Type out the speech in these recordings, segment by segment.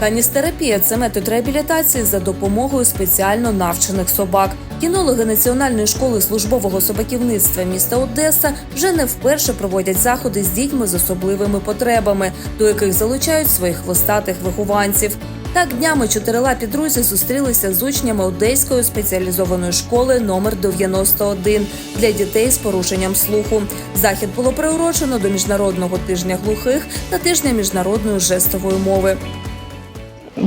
Каністерапія це метод реабілітації за допомогою спеціально навчених собак. Кінологи Національної школи службового собаківництва міста Одеса вже не вперше проводять заходи з дітьми з особливими потребами, до яких залучають своїх хвостатих вихованців. Так днями чотирилапі друзі зустрілися з учнями Одеської спеціалізованої школи номер 91 для дітей з порушенням слуху. Захід було приурочено до міжнародного тижня глухих та тижня міжнародної жестової мови.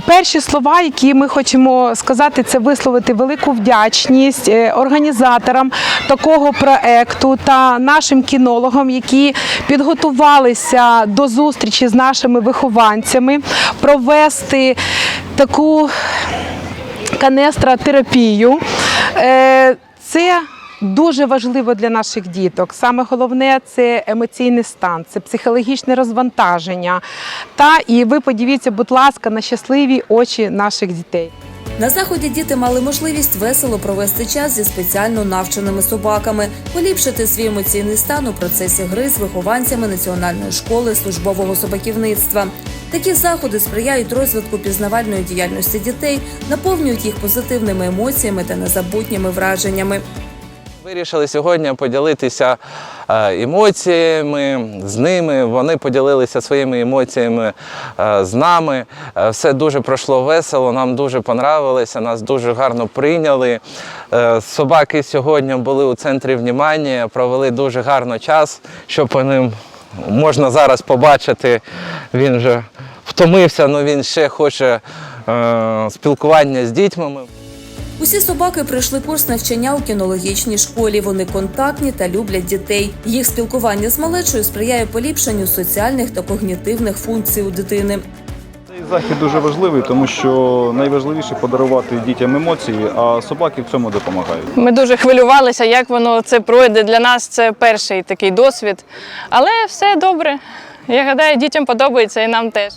Перші слова, які ми хочемо сказати, це висловити велику вдячність е, організаторам такого проекту та нашим кінологам, які підготувалися до зустрічі з нашими вихованцями, провести таку канестротерапію. Е, Це Дуже важливо для наших діток. Саме головне це емоційний стан, це психологічне розвантаження. Та і ви подивіться, будь ласка, на щасливі очі наших дітей. На заході діти мали можливість весело провести час зі спеціально навченими собаками, поліпшити свій емоційний стан у процесі гри з вихованцями Національної школи службового собаківництва. Такі заходи сприяють розвитку пізнавальної діяльності дітей, наповнюють їх позитивними емоціями та незабутніми враженнями. Вирішили сьогодні поділитися е, емоціями з ними. Вони поділилися своїми емоціями е, з нами. Е, Все дуже пройшло весело, нам дуже понравилося, нас дуже гарно прийняли. Собаки сьогодні були у центрі внимання, провели дуже гарно час, що по ним можна зараз побачити. Він вже втомився, але він ще хоче спілкування з дітьми. Усі собаки пройшли курс навчання у кінологічній школі. Вони контактні та люблять дітей. Їх спілкування з малечою сприяє поліпшенню соціальних та когнітивних функцій у дитини. Цей захід дуже важливий, тому що найважливіше подарувати дітям емоції, а собаки в цьому допомагають. Ми дуже хвилювалися, як воно це пройде. Для нас це перший такий досвід. Але все добре. Я гадаю, дітям подобається і нам теж.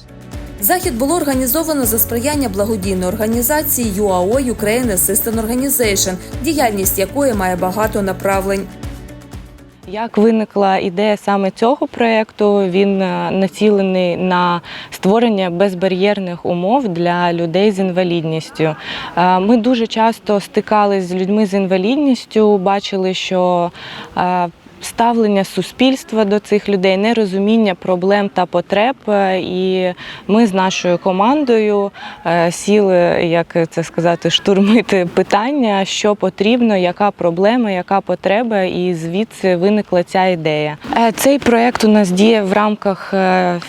Захід було організовано за сприяння благодійної організації UAO Ukraine Assistant Organization, діяльність якої має багато направлень. Як виникла ідея саме цього проєкту, він е, націлений на створення безбар'єрних умов для людей з інвалідністю. Е, Ми дуже часто стикалися з людьми з інвалідністю, бачили, що е, Ставлення суспільства до цих людей, нерозуміння проблем та потреб. Е, І ми з нашою командою е, сіли, як це сказати, штурмити питання, що потрібно, яка проблема, яка потреба, і звідси виникла ця ідея. Е, Цей проект у нас діє в рамках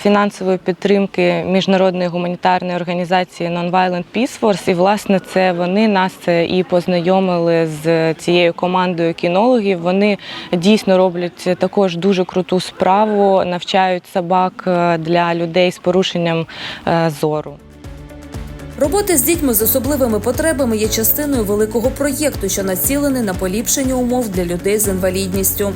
фінансової підтримки міжнародної гуманітарної організації Nonviolent Peace Force. І власне це вони нас і познайомили з цією командою кінологів. Вони дійсно роблять також дуже круту справу, навчають собак е, для людей з порушенням е, зору. Роботи з дітьми з особливими потребами є частиною великого проєкту, що націлений на поліпшення умов для людей з інвалідністю.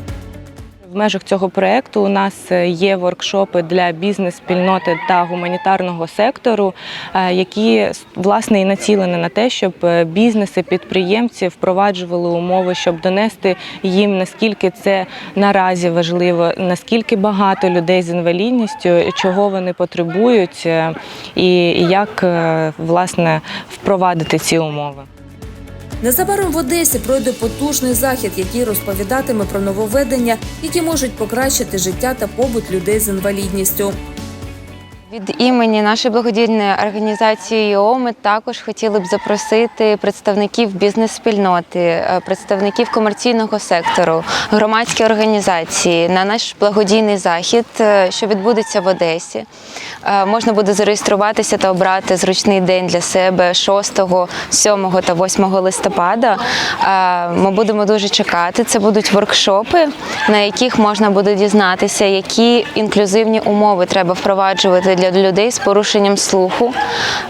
В межах цього проекту у нас е, є воркшопи для бізнес-спільноти та гуманітарного сектору, е, які власне і націлені на те, щоб е, бізнеси, підприємці впроваджували умови, щоб донести їм наскільки це наразі важливо, наскільки багато людей з інвалідністю, чого вони потребують, і як власне впровадити ці умови. Незабаром в Одесі пройде потужний захід, який розповідатиме про нововведення, які можуть покращити життя та побут людей з інвалідністю. Від імені нашої благодійної організації ЄО ми також хотіли б запросити представників бізнес-спільноти, е, представників комерційного сектору, громадські організації на наш благодійний захід, е, що відбудеться в Одесі. Е, Можна буде зареєструватися та обрати зручний день для себе 6, 7 та 8 листопада. Ми будемо дуже чекати. Це будуть воркшопи, на яких можна буде дізнатися, які інклюзивні умови треба впроваджувати для людей з порушенням слуху,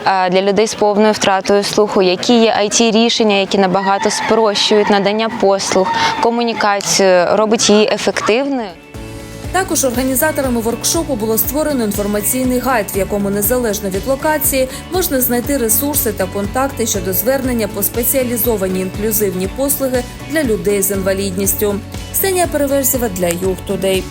е, для людей з повною втратою слуху, які є it рішення, які набагато спрощують надання послуг, комунікацію, робить її ефективною. Також організаторами воркшопу було створено інформаційний гайд, в якому незалежно від локації можна знайти ресурси та контакти щодо звернення по спеціалізовані інклюзивні послуги для людей з інвалідністю. Ксенія Переверзєва для Юг Тудей.